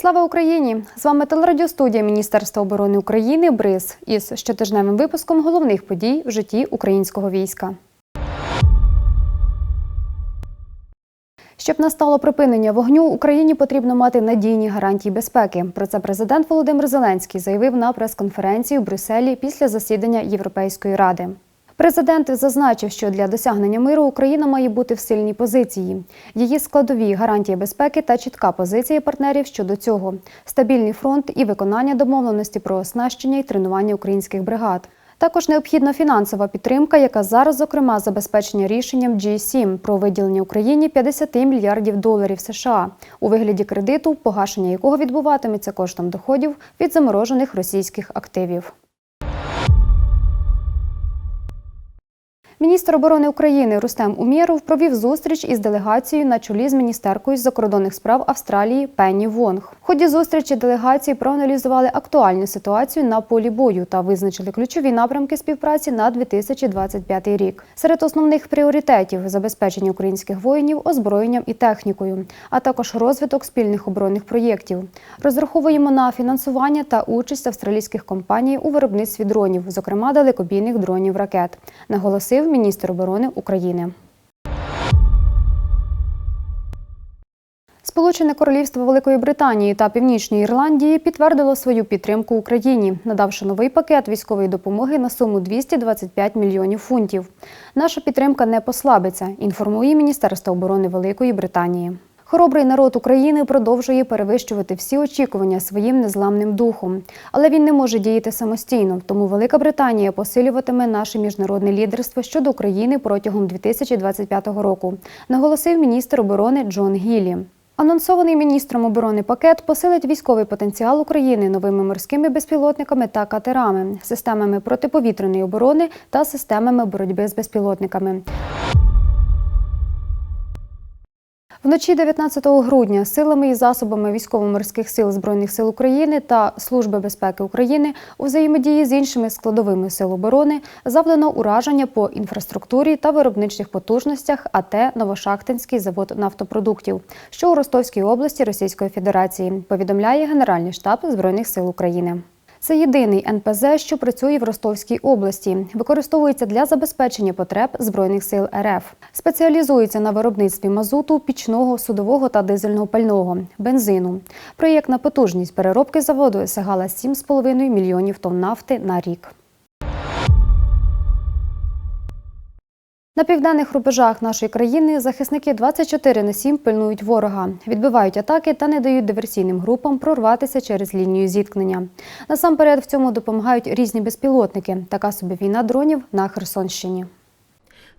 Слава Україні! З вами телерадіостудія Міністерства оборони України БРИЗ із щотижневим випуском головних подій в житті українського війська. Щоб настало припинення вогню, Україні потрібно мати надійні гарантії безпеки. Про це президент Володимир Зеленський заявив на прес-конференції в Брюсселі після засідання Європейської ради. Президент зазначив, що для досягнення миру Україна має бути в сильній позиції. Її складові гарантії безпеки та чітка позиція партнерів щодо цього, стабільний фронт і виконання домовленості про оснащення і тренування українських бригад. Також необхідна фінансова підтримка, яка зараз, зокрема, забезпечення рішенням G7 про виділення Україні 50 мільярдів доларів США у вигляді кредиту, погашення якого відбуватиметься коштом доходів від заморожених російських активів. Міністр оборони України Рустем Умєров провів зустріч із делегацією на чолі з міністеркою закордонних справ Австралії Пенні Вонг. В ході зустрічі делегації проаналізували актуальну ситуацію на полі бою та визначили ключові напрямки співпраці на 2025 рік. Серед основних пріоритетів забезпечення українських воїнів озброєнням і технікою, а також розвиток спільних оборонних проєктів. Розраховуємо на фінансування та участь австралійських компаній у виробництві дронів, зокрема далекобійних дронів ракет, наголосив міністр оборони України. Сполучене Королівство Великої Британії та Північної Ірландії підтвердило свою підтримку Україні, надавши новий пакет військової допомоги на суму 225 мільйонів фунтів. Наша підтримка не послабиться, інформує Міністерство оборони Великої Британії. Хоробрий народ України продовжує перевищувати всі очікування своїм незламним духом, але він не може діяти самостійно. Тому Велика Британія посилюватиме наше міжнародне лідерство щодо України протягом 2025 року, наголосив міністр оборони Джон Гіллі. Анонсований міністром оборони пакет посилить військовий потенціал України новими морськими безпілотниками та катерами, системами протиповітряної оборони та системами боротьби з безпілотниками. Вночі 19 грудня силами і засобами військово-морських сил Збройних сил України та Служби безпеки України у взаємодії з іншими складовими сил оборони завдано ураження по інфраструктурі та виробничих потужностях АТ Новошахтинський завод нафтопродуктів, що у Ростовській області Російської Федерації, повідомляє Генеральний штаб Збройних сил України. Це єдиний НПЗ, що працює в Ростовській області. Використовується для забезпечення потреб Збройних сил РФ. Спеціалізується на виробництві мазуту, пічного, судового та дизельного пального, бензину. Проєктна потужність переробки заводу сягала 7,5 мільйонів тонн нафти на рік. На південних рубежах нашої країни захисники 24 на 7 пильнують ворога, відбивають атаки та не дають диверсійним групам прорватися через лінію зіткнення. Насамперед в цьому допомагають різні безпілотники. Така собі війна дронів на Херсонщині.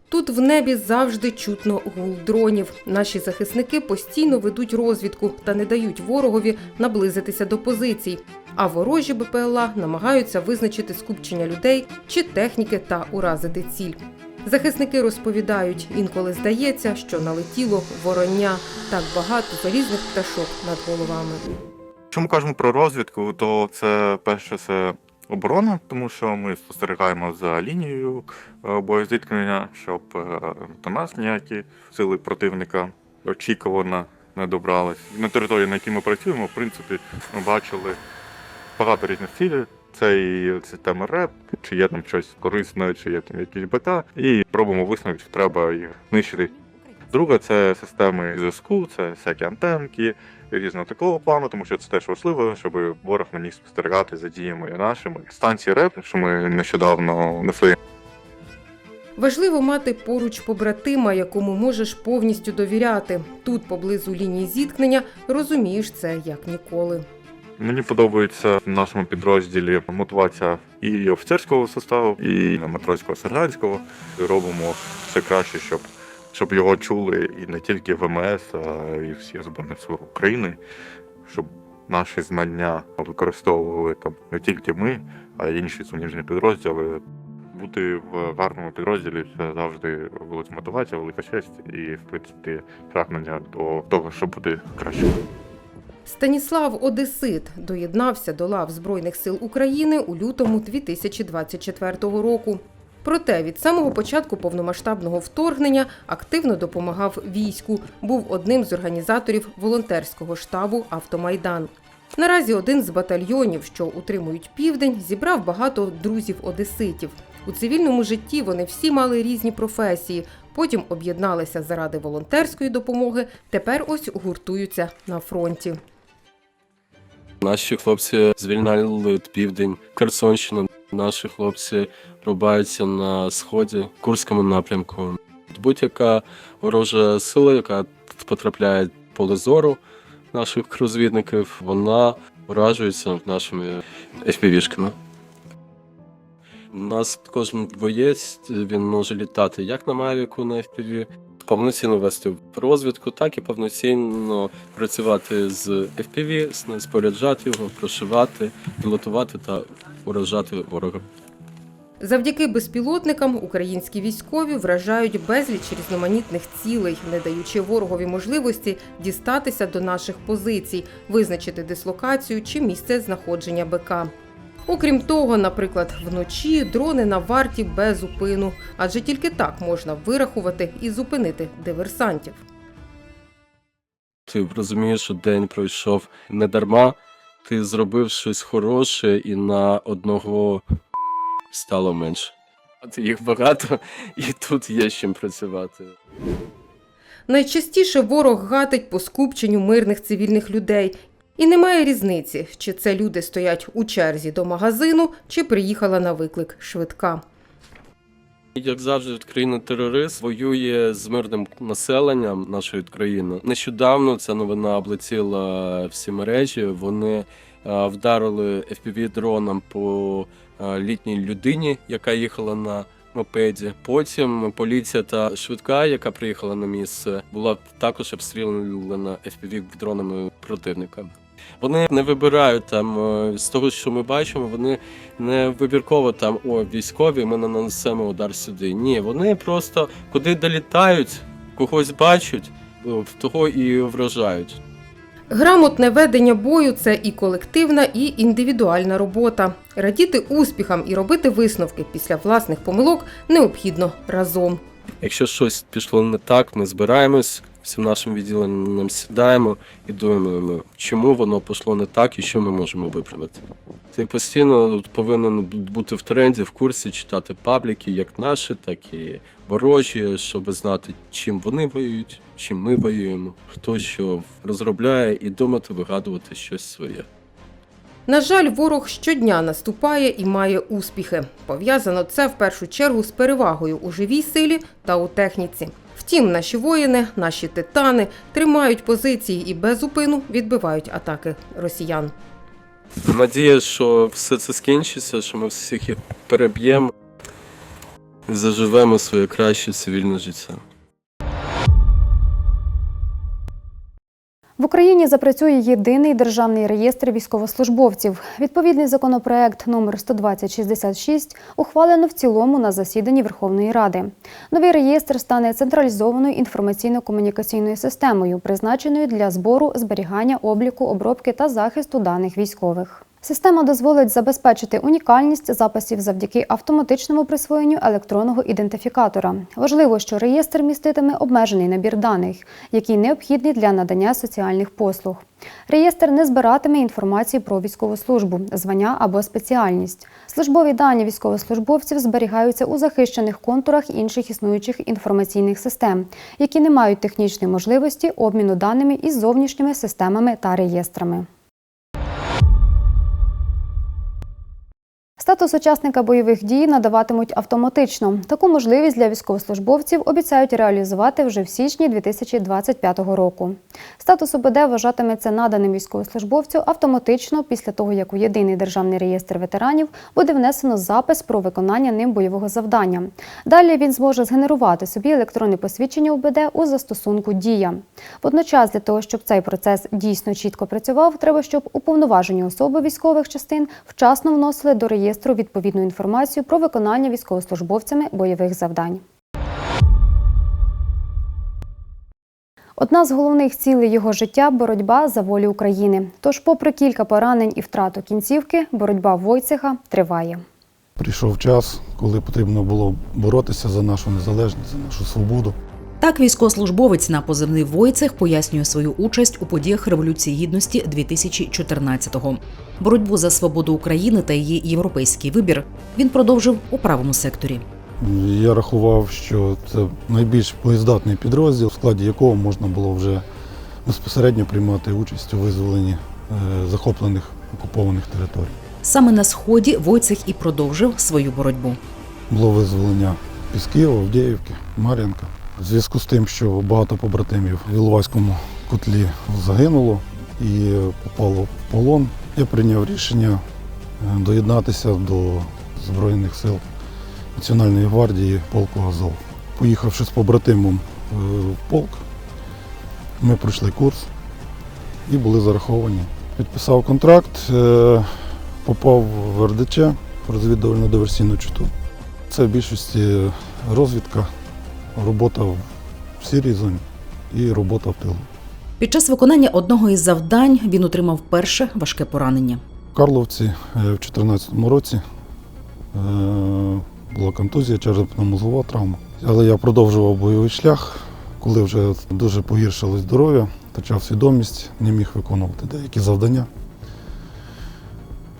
Тут в небі завжди чутно гул дронів. Наші захисники постійно ведуть розвідку та не дають ворогові наблизитися до позицій. А ворожі БПЛА намагаються визначити скупчення людей чи техніки та уразити ціль. Захисники розповідають, інколи здається, що налетіло вороння так багато залізних пташок над головами. Якщо ми кажемо про розвідку, то це перше це оборона, тому що ми спостерігаємо за лінією е, боєзіткнення, щоб е, до нас ніякі сили противника очікувано не добрались. На території, на якій ми працюємо, в принципі, ми бачили багато різних цілей. Це і система РЕП, чи є там щось корисне, чи є там якісь БК, і робимо висновок, чи треба їх знищити. Друге, це системи зв'язку, це всякі антенки, різного такого плану, тому що це теж важливо, щоб ворог міг спостерігати за діями нашими. Станції РЕП, що ми нещодавно несли. Важливо мати поруч побратима, якому можеш повністю довіряти. Тут, поблизу лінії зіткнення, розумієш це як ніколи. Мені подобається в нашому підрозділі мотивація і офіцерського составу, і матросського сержантського. Робимо все краще, щоб, щоб його чули і не тільки ВМС, а й всі збройні сили України, щоб наші знання використовували там не тільки ми, а й інші суміжні підрозділи. Бути в гарному підрозділі це завжди велика мотивація, велика честь і, в принципі, прагнення до того, щоб бути кращим. Станіслав Одесит доєднався до лав Збройних сил України у лютому 2024 року. Проте від самого початку повномасштабного вторгнення активно допомагав війську. Був одним з організаторів волонтерського штабу Автомайдан. Наразі один з батальйонів, що утримують південь, зібрав багато друзів-одеситів. У цивільному житті вони всі мали різні професії. Потім об'єдналися заради волонтерської допомоги. Тепер ось гуртуються на фронті. Наші хлопці звільняли південь, Херсонщину. Наші хлопці рубаються на сході, Курському напрямку. Будь-яка ворожа сила, яка потрапляє в поле зору наших розвідників, вона уражується нашими FPV-шками. У нас кожен боєць він може літати як на Мавіку на FPV, повноцінно вести в розвідку, так і повноцінно працювати з FPV, споряджати його, прошивати, пілотувати та уражати ворога. Завдяки безпілотникам українські військові вражають безліч різноманітних цілей, не даючи ворогові можливості дістатися до наших позицій, визначити дислокацію чи місце знаходження БК. Окрім того, наприклад, вночі дрони на варті без упину, адже тільки так можна вирахувати і зупинити диверсантів. Ти розумієш, що день пройшов не дарма, ти зробив щось хороше, і на одного стало менше. Їх багато, і тут є з чим працювати. Найчастіше ворог гатить по скупченню мирних цивільних людей. І немає різниці, чи це люди стоять у черзі до магазину, чи приїхала на виклик швидка. Як завжди, країна-терорист воює з мирним населенням нашої країни. Нещодавно ця новина облетіла всі мережі. Вони е, вдарили fpv дроном по е, літній людині, яка їхала на мопеді. Потім поліція та швидка, яка приїхала на місце, була також обстріляна fpv дронами противника. Вони не вибирають там е, з того, що ми бачимо, вони не вибірково там о військові, ми нанесемо удар сюди. Ні, вони просто куди долітають, когось бачать, в того і вражають. Грамотне ведення бою це і колективна, і індивідуальна робота. Радіти успіхам і робити висновки після власних помилок необхідно разом. Якщо щось пішло не так, ми збираємось всім нашим відділенням сідаємо і думаємо, чому воно пішло не так і що ми можемо виправити. Ти постійно повинен бути в тренді, в курсі, читати пабліки, як наші, так і ворожі, щоб знати, чим вони воюють, чим ми воюємо, хто що розробляє, і думати, вигадувати щось своє. На жаль, ворог щодня наступає і має успіхи. Пов'язано це в першу чергу з перевагою у живій силі та у техніці. Втім, наші воїни, наші титани тримають позиції і без зупину відбивають атаки росіян. Надія, що все це скінчиться, що ми всіх переб'ємо і заживемо своє краще цивільне життя. В Україні запрацює єдиний державний реєстр військовослужбовців. Відповідний законопроект номер 12066 ухвалено в цілому на засіданні Верховної Ради. Новий реєстр стане централізованою інформаційно-комунікаційною системою, призначеною для збору, зберігання, обліку, обробки та захисту даних військових. Система дозволить забезпечити унікальність записів завдяки автоматичному присвоєнню електронного ідентифікатора. Важливо, що реєстр міститиме обмежений набір даних, який необхідний для надання соціальних послуг. Реєстр не збиратиме інформації про військову службу, звання або спеціальність. Службові дані військовослужбовців зберігаються у захищених контурах інших існуючих інформаційних систем, які не мають технічної можливості обміну даними із зовнішніми системами та реєстрами. Статус учасника бойових дій надаватимуть автоматично. Таку можливість для військовослужбовців обіцяють реалізувати вже в січні 2025 року. Статус ОБД вважатиметься наданим військовослужбовцю автоматично після того, як у єдиний державний реєстр ветеранів буде внесено запис про виконання ним бойового завдання. Далі він зможе згенерувати собі електронне посвідчення ОБД у застосунку Дія. Водночас, для того, щоб цей процес дійсно чітко працював, треба, щоб уповноважені особи військових частин вчасно вносили до реєстру відповідну інформацію про виконання військовослужбовцями бойових завдань. Одна з головних цілей його життя боротьба за волю України. Тож, попри кілька поранень і втрату кінцівки, боротьба Войцеха триває. Прийшов час, коли потрібно було боротися за нашу незалежність, за нашу свободу. Так, військовослужбовець на позивний Войцех пояснює свою участь у подіях Революції Гідності 2014-го. Боротьбу за свободу України та її європейський вибір він продовжив у правому секторі. Я рахував, що це найбільш боєздатний підрозділ, в складі якого можна було вже безпосередньо приймати участь у визволенні е, захоплених окупованих територій. Саме на сході Войцех і продовжив свою боротьбу. Було визволення Пісків, Авдіївки, Мар'їнка. В зв'язку з тим, що багато побратимів в Іловайському котлі загинуло і попало в полон, я прийняв рішення е, доєднатися до Збройних сил Національної гвардії полку Азов. Поїхавши з побратимом е, в полк, ми пройшли курс і були зараховані. Підписав контракт, е, попав в РДЧ розвідувально диверсійну чуту. Це в більшості розвідка, робота в сірій зоні і робота в тилу. Під час виконання одного із завдань він отримав перше важке поранення. В Карловці е, в 2014 році е, була контузія, черепно-мозгова травма. Але я продовжував бойовий шлях, коли вже дуже погіршило здоров'я, втрачав свідомість, не міг виконувати деякі завдання.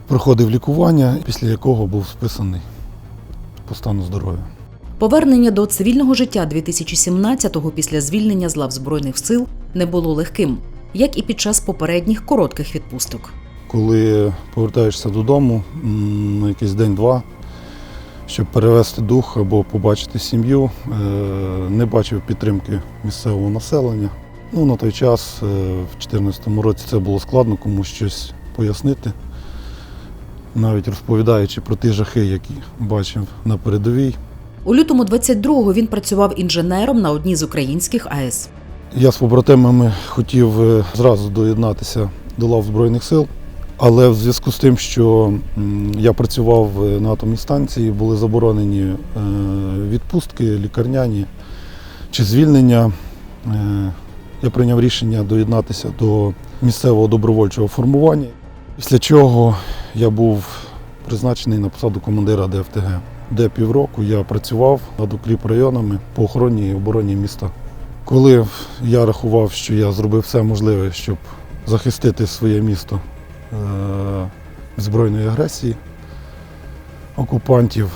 Проходив лікування, після якого був списаний по стану здоров'я. Повернення до цивільного життя 2017-го після звільнення з лав збройних сил не було легким, як і під час попередніх коротких відпусток. коли повертаєшся додому на якийсь день-два, щоб перевести дух або побачити сім'ю, е, не бачив підтримки місцевого населення. Ну, на той час, е, в 2014 році, це було складно комусь щось пояснити, навіть розповідаючи про ті жахи, які бачив на передовій. У лютому 22-го він працював інженером на одній з українських АЕС. Я з побратимами хотів е, зразу доєднатися до лав Збройних сил, але в зв'язку з тим, що я працював е, на атомній станції, були заборонені е, відпустки, лікарняні чи звільнення. Я прийняв рішення доєднатися до місцевого добровольчого формування, після чого я був призначений на посаду командира ДФТГ, де півроку я працював над укріпрайонами по охороні і обороні міста. Коли я рахував, що я зробив все можливе, щоб захистити своє місто е, від збройної агресії окупантів,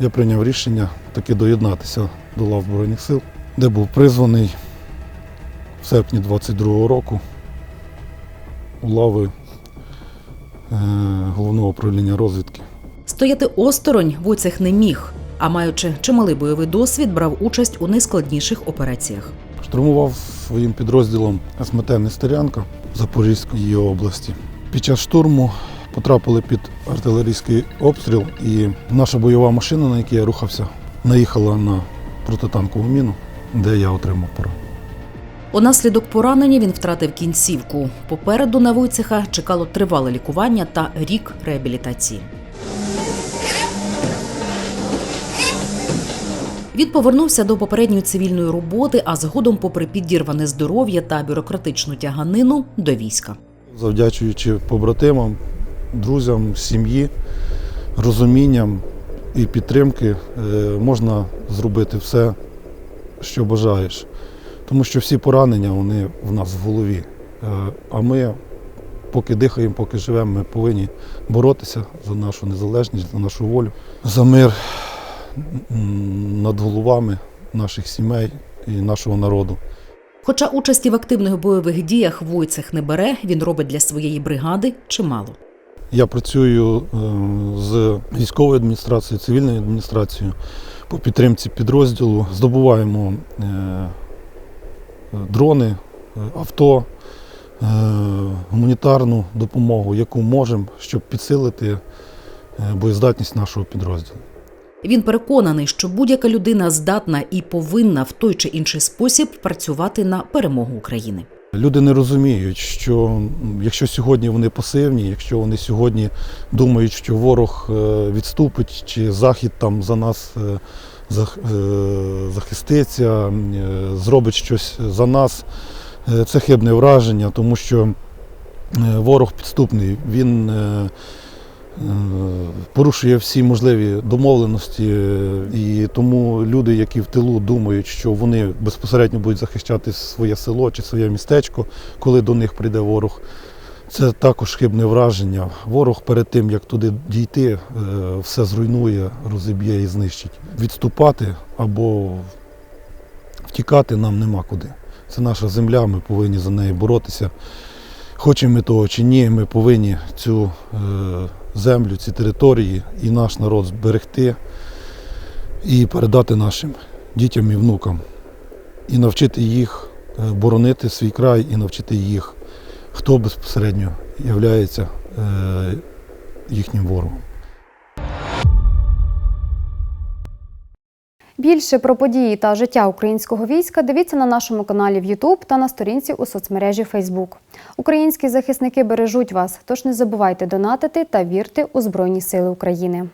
я прийняв рішення таки доєднатися до лав Збройних сил, де був призваний в серпні 22-го року у лави е, головного управління розвідки. Стояти осторонь Войцех не міг, а маючи чималий бойовий досвід, брав участь у найскладніших операціях. Штурмував своїм підрозділом СМТ Нестерянка Запорізької області. Під час штурму потрапили під артилерійський обстріл, і наша бойова машина, на якій я рухався, наїхала на протитанкову міну, де я отримав поранення. Унаслідок поранення він втратив кінцівку. Попереду на Войцеха чекало тривале лікування та рік реабілітації. Він повернувся до попередньої цивільної роботи, а згодом, попри підірване здоров'я та бюрократичну тяганину, до війська. Завдячуючи побратимам, друзям, сім'ї, розумінням і підтримки, е, можна зробити все, що бажаєш. Тому що всі поранення вони в нас в голові. Е, А ми, поки дихаємо, поки живемо, ми повинні боротися за нашу незалежність, за нашу волю, за мир над головами наших сімей і нашого народу. Хоча участі в активних бойових діях Войцех не бере, він робить для своєї бригади чимало. Я працюю е, з військовою адміністрацією, цивільною адміністрацією по підтримці підрозділу. Здобуваємо е, дрони, е, авто, гуманітарну допомогу, яку можемо, щоб підсилити боєздатність нашого підрозділу. Він переконаний, що будь-яка людина здатна і повинна в той чи інший спосіб працювати на перемогу України. Люди не розуміють, що якщо сьогодні вони пасивні, якщо вони сьогодні думають, що ворог е, відступить, чи захід там за нас е, е, захиститься, зробить щось за нас, це хибне враження, тому що ворог підступний, він порушує всі можливі домовленості, е, і тому люди, які в тилу думають, що вони безпосередньо будуть захищати своє село чи своє містечко, коли до них прийде ворог. Це також хибне враження. Ворог перед тим, як туди дійти, е, все зруйнує, розіб'є і знищить. Відступати або втікати нам нема куди. Це наша земля, ми повинні за неї боротися. Хочемо ми того чи ні, ми повинні цю е, землю, ці території і наш народ зберегти і передати нашим дітям і внукам. І навчити їх е, боронити свій край, і навчити їх, хто безпосередньо є їхнім ворогом. Більше про події та життя українського війська дивіться на нашому каналі в YouTube та на сторінці у соцмережі Facebook. Українські захисники бережуть вас, тож не забувайте донатити та вірте у Збройні Сили України.